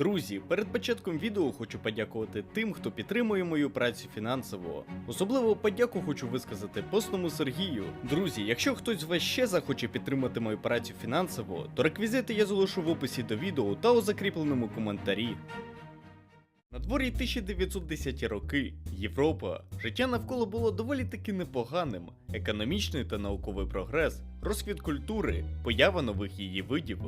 Друзі, перед початком відео хочу подякувати тим, хто підтримує мою працю фінансово. Особливо подяку хочу висказати постному Сергію. Друзі, якщо хтось з вас ще захоче підтримати мою працю фінансово, то реквізити я залишу в описі до відео та у закріпленому коментарі. На дворі 1910 роки, Європа, життя навколо було доволі таки непоганим. Економічний та науковий прогрес, розквіт культури, поява нових її видів.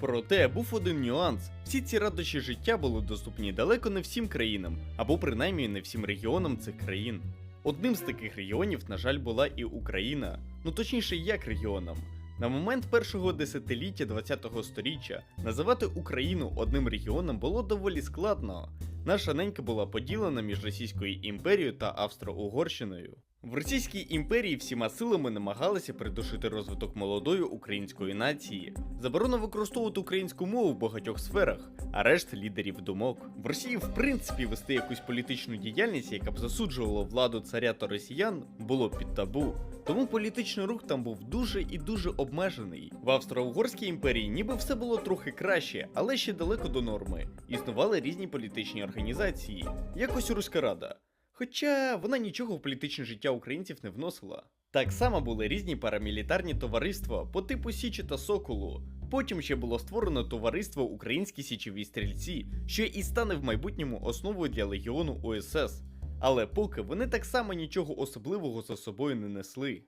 Проте був один нюанс: всі ці радощі життя були доступні далеко не всім країнам, або принаймні не всім регіонам цих країн. Одним з таких регіонів, на жаль, була і Україна, ну точніше, як регіоном. На момент першого десятиліття ХХ століття називати Україну одним регіоном було доволі складно. Наша ненька була поділена між Російською імперією та Австро-Угорщиною. В Російській імперії всіма силами намагалися придушити розвиток молодої української нації, заборона використовувати українську мову в багатьох сферах, арешт лідерів думок. В Росії, в принципі, вести якусь політичну діяльність, яка б засуджувала владу царя та росіян, було під табу. Тому політичний рух там був дуже і дуже обмежений. В Австро-Угорській імперії ніби все було трохи краще, але ще далеко до норми. Існували різні політичні організації, якось Руська Рада. Хоча вона нічого в політичне життя українців не вносила. Так само були різні парамілітарні товариства по типу Січі та Соколу. Потім ще було створено товариство Українські січові стрільці, що і стане в майбутньому основою для легіону УСС. Але поки вони так само нічого особливого за собою не несли.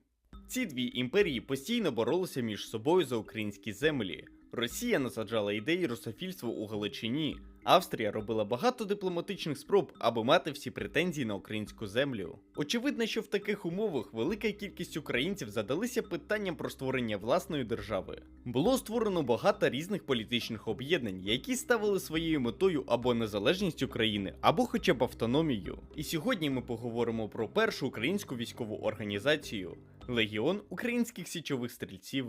Ці дві імперії постійно боролися між собою за українські землі. Росія насаджала ідеї русофільства у Галичині. Австрія робила багато дипломатичних спроб, аби мати всі претензії на українську землю. Очевидно, що в таких умовах велика кількість українців задалися питанням про створення власної держави. Було створено багато різних політичних об'єднань, які ставили своєю метою або незалежність України, або хоча б автономію. І сьогодні ми поговоримо про першу українську військову організацію Легіон українських січових стрільців.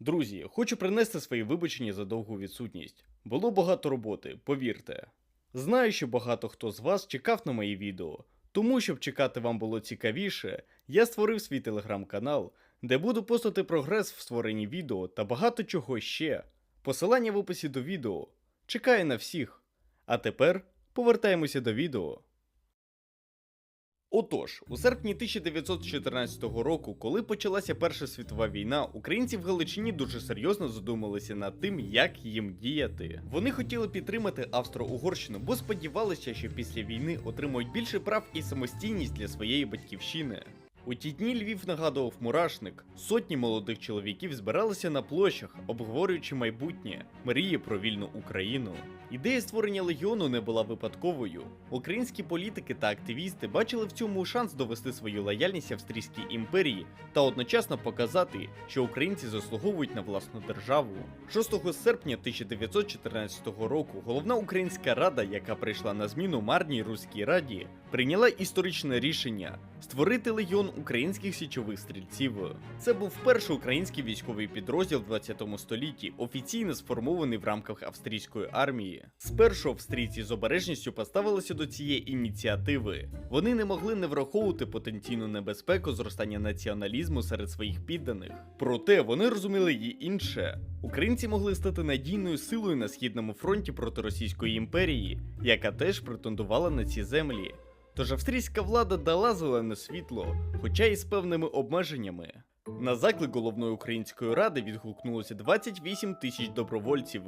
Друзі, хочу принести свої вибачення за довгу відсутність. Було багато роботи, повірте. Знаю, що багато хто з вас чекав на мої відео, тому щоб чекати вам було цікавіше, я створив свій телеграм-канал, де буду постати прогрес в створенні відео та багато чого ще. Посилання в описі до відео. Чекаю на всіх. А тепер повертаємося до відео. Отож, у серпні 1914 року, коли почалася Перша світова війна, українці в Галичині дуже серйозно задумалися над тим, як їм діяти. Вони хотіли підтримати Австро-Угорщину, бо сподівалися, що після війни отримують більше прав і самостійність для своєї батьківщини. У ті дні Львів нагадував мурашник. Сотні молодих чоловіків збиралися на площах, обговорюючи майбутнє, мрії про вільну Україну. Ідея створення легіону не була випадковою. Українські політики та активісти бачили в цьому шанс довести свою лояльність Австрійській імперії та одночасно показати, що українці заслуговують на власну державу. 6 серпня 1914 року головна українська рада, яка прийшла на зміну марній руській раді, прийняла історичне рішення створити легіон українських січових стрільців. Це був перший український військовий підрозділ в 20 столітті, офіційно сформований в рамках австрійської армії. Спершу австрійці з обережністю поставилися до цієї ініціативи. Вони не могли не враховувати потенційну небезпеку зростання націоналізму серед своїх підданих. Проте вони розуміли її інше. Українці могли стати надійною силою на східному фронті проти Російської імперії, яка теж претендувала на ці землі. Тож австрійська влада дала зелене світло, хоча і з певними обмеженнями. На заклик головної української ради відгукнулося 28 тисяч добровольців.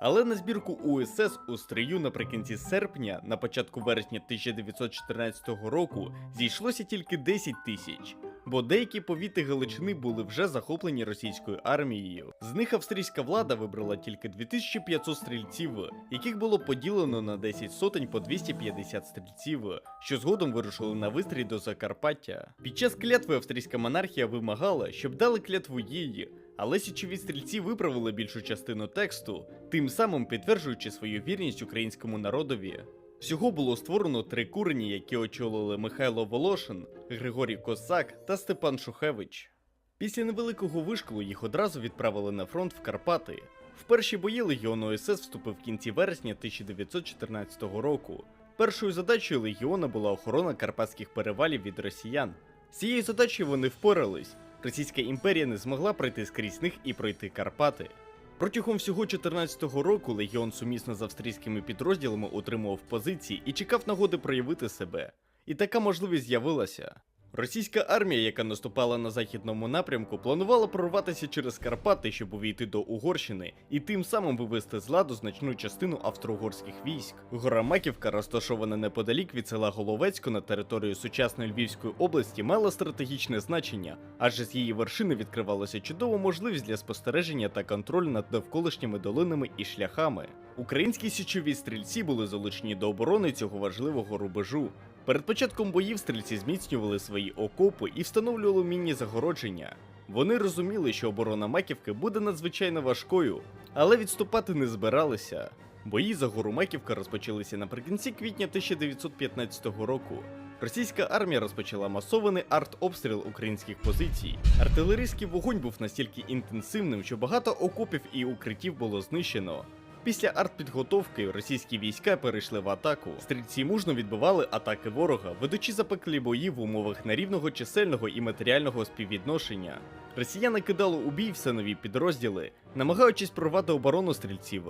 Але на збірку УСС у стрию наприкінці серпня, на початку вересня 1914 року, зійшлося тільки 10 тисяч, бо деякі повіти Галичини були вже захоплені російською армією. З них австрійська влада вибрала тільки 2500 стрільців, яких було поділено на 10 сотень по 250 стрільців, що згодом вирушили на вистрій до Закарпаття. Під час клятви австрійська монархія вимагала, щоб дали клятву її. Але січові стрільці виправили більшу частину тексту, тим самим підтверджуючи свою вірність українському народові. Всього було створено три курені, які очолили Михайло Волошин, Григорій Косак та Степан Шухевич. Після невеликого вишколу їх одразу відправили на фронт в Карпати. В перші бої легіон ОСС вступив в кінці вересня 1914 року. Першою задачею легіона була охорона карпатських перевалів від росіян. З цією задачею вони впорались. Російська імперія не змогла пройти скрізь них і пройти Карпати. Протягом всього 14-го року легіон сумісно з австрійськими підрозділами отримував позиції і чекав нагоди проявити себе. І така можливість з'явилася. Російська армія, яка наступала на західному напрямку, планувала прорватися через Карпати, щоб увійти до Угорщини, і тим самим вивести з ладу значну частину австро-угорських військ. Гора Маківка, розташована неподалік від села Головецько на території сучасної Львівської області, мала стратегічне значення, адже з її вершини відкривалася чудова можливість для спостереження та контролю над навколишніми долинами і шляхами. Українські січові стрільці були залучені до оборони цього важливого рубежу. Перед початком боїв стрільці зміцнювали свої окопи і встановлювали мінні загородження. Вони розуміли, що оборона Маківки буде надзвичайно важкою, але відступати не збиралися. Бої за гору Маківка розпочалися наприкінці квітня 1915 року. Російська армія розпочала масований артобстріл українських позицій. Артилерійський вогонь був настільки інтенсивним, що багато окопів і укриттів було знищено. Після артпідготовки російські війська перейшли в атаку. Стрільці мужно відбивали атаки ворога, ведучи запеклі бої в умовах нерівного чисельного і матеріального співвідношення. Росіяни кидали у бій все нові підрозділи, намагаючись прорвати оборону стрільців.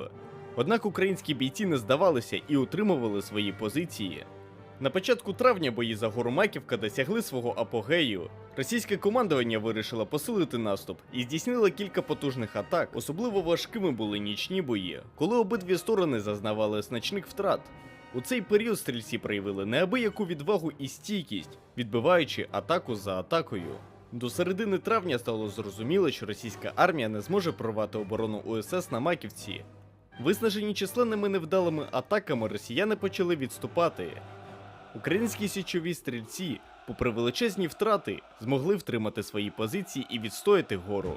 Однак українські бійці не здавалися і утримували свої позиції. На початку травня бої за гору Маківка досягли свого апогею. Російське командування вирішило посилити наступ і здійснило кілька потужних атак. Особливо важкими були нічні бої, коли обидві сторони зазнавали значних втрат. У цей період стрільці проявили неабияку відвагу і стійкість, відбиваючи атаку за атакою. До середини травня стало зрозуміло, що російська армія не зможе прорвати оборону УСС на Маківці. Виснажені численними невдалими атаками, росіяни почали відступати. Українські січові стрільці, попри величезні втрати, змогли втримати свої позиції і відстояти гору.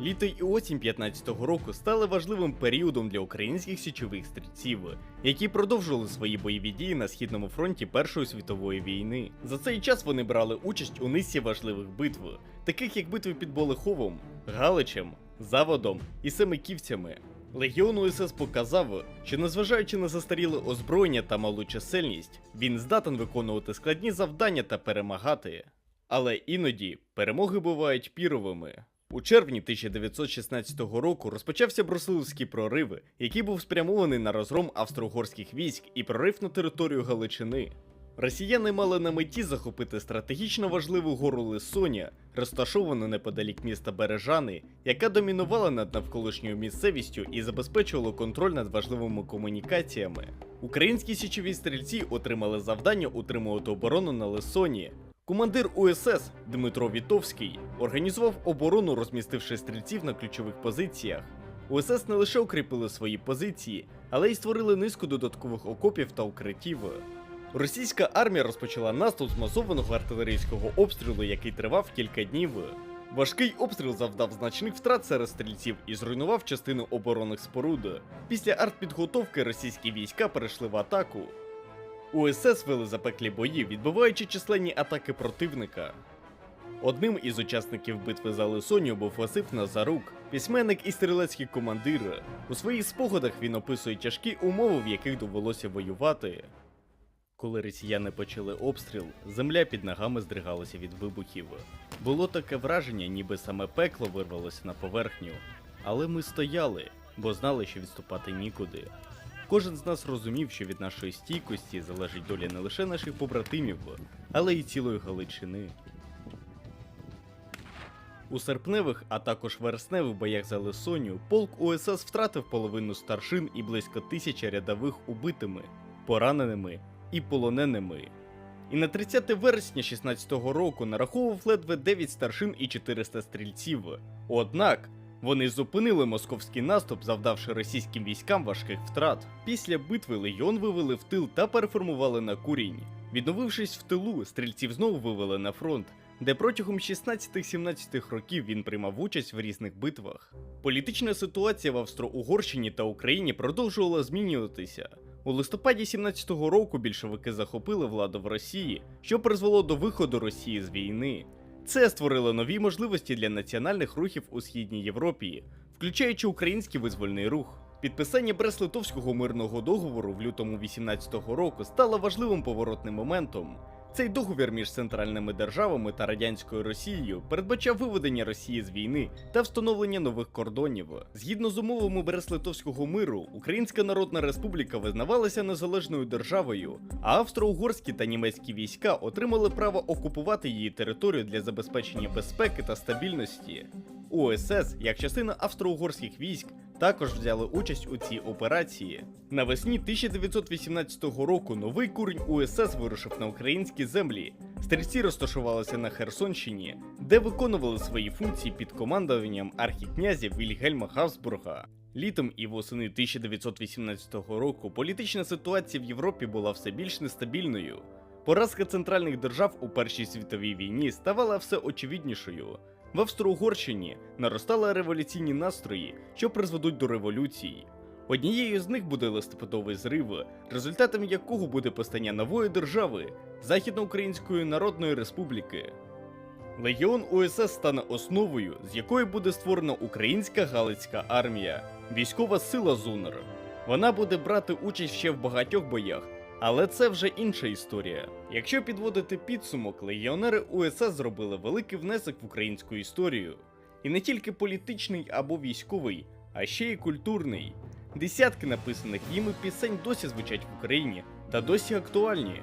Літо і осінь 15-го року стали важливим періодом для українських січових стрільців, які продовжували свої бойові дії на східному фронті Першої світової війни. За цей час вони брали участь у низці важливих битв, таких як битви під Болиховом, Галичем, Заводом і Семиківцями. Легіон УСС показав, що незважаючи на застаріле озброєння та малу чисельність, він здатен виконувати складні завдання та перемагати. Але іноді перемоги бувають піровими. У червні 1916 року розпочався Брусиловський прорив, який був спрямований на розгром австро-угорських військ і прорив на територію Галичини. Росіяни мали на меті захопити стратегічно важливу гору Лисоня, розташовану неподалік міста Бережани, яка домінувала над навколишньою місцевістю і забезпечувала контроль над важливими комунікаціями. Українські січові стрільці отримали завдання утримувати оборону на Лисоні. Командир УСС Дмитро Вітовський організував оборону, розмістивши стрільців на ключових позиціях. УСС не лише укріпили свої позиції, але й створили низку додаткових окопів та укриттів. Російська армія розпочала наступ з масованого артилерійського обстрілу, який тривав кілька днів. Важкий обстріл завдав значних втрат серед стрільців і зруйнував частину оборонних споруд. Після артпідготовки російські війська перейшли в атаку. УСС вели запеклі бої, відбиваючи численні атаки противника. Одним із учасників битви за Лисонію був Васип Назарук, письменник і стрілецький командир. У своїх спогадах він описує тяжкі умови, в яких довелося воювати. Коли росіяни почали обстріл, земля під ногами здригалася від вибухів. Було таке враження, ніби саме пекло вирвалося на поверхню. Але ми стояли, бо знали, що відступати нікуди. Кожен з нас розумів, що від нашої стійкості залежить доля не лише наших побратимів, але й цілої Галичини. У серпневих, а також вересневих боях за Лисонію полк УСС втратив половину старшин і близько тисячі рядових убитими, пораненими і полоненими. І на 30 вересня 16-го року нараховував ледве 9 старшин і 400 стрільців. Однак вони зупинили московський наступ, завдавши російським військам важких втрат. Після битви легіон вивели в тил та переформували на курінь. Відновившись в тилу, стрільців знову вивели на фронт, де протягом 16-17 років він приймав участь в різних битвах. Політична ситуація в Австро-Угорщині та Україні продовжувала змінюватися. У листопаді 17-го року більшовики захопили владу в Росії, що призвело до виходу Росії з війни. Це створило нові можливості для національних рухів у східній Європі, включаючи український визвольний рух. Підписання Брест-Литовського мирного договору в лютому 18-го року стало важливим поворотним моментом. Цей договір між центральними державами та радянською Росією передбачав виведення Росії з війни та встановлення нових кордонів. Згідно з умовами Брест-Литовського миру, Українська Народна Республіка визнавалася незалежною державою, а австро-угорські та німецькі війська отримали право окупувати її територію для забезпечення безпеки та стабільності. УСС, як частина австро-угорських військ, також взяли участь у цій операції. Навесні 1918 року новий курень УСС вирушив на українські землі. Стрільці розташувалися на Херсонщині, де виконували свої функції під командуванням архікнязя Вільгельма Габсбурга. Літом і восени 1918 року політична ситуація в Європі була все більш нестабільною. Поразка центральних держав у Першій світовій війні ставала все очевиднішою. В Австро-Угорщині наростали революційні настрої, що призведуть до революцій. Однією з них буде листопадовий зрив, результатом якого буде постання нової держави Західноукраїнської Народної Республіки. Легіон УСС стане основою, з якої буде створена Українська Галицька армія, військова сила ЗУНР. Вона буде брати участь ще в багатьох боях, але це вже інша історія. Якщо підводити підсумок, легіонери УСС зробили великий внесок в українську історію. І не тільки політичний або військовий, а ще й культурний. Десятки написаних їми пісень досі звучать в Україні та досі актуальні.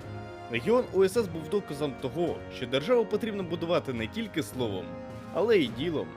Легіон УСС був доказом того, що державу потрібно будувати не тільки словом, але й ділом.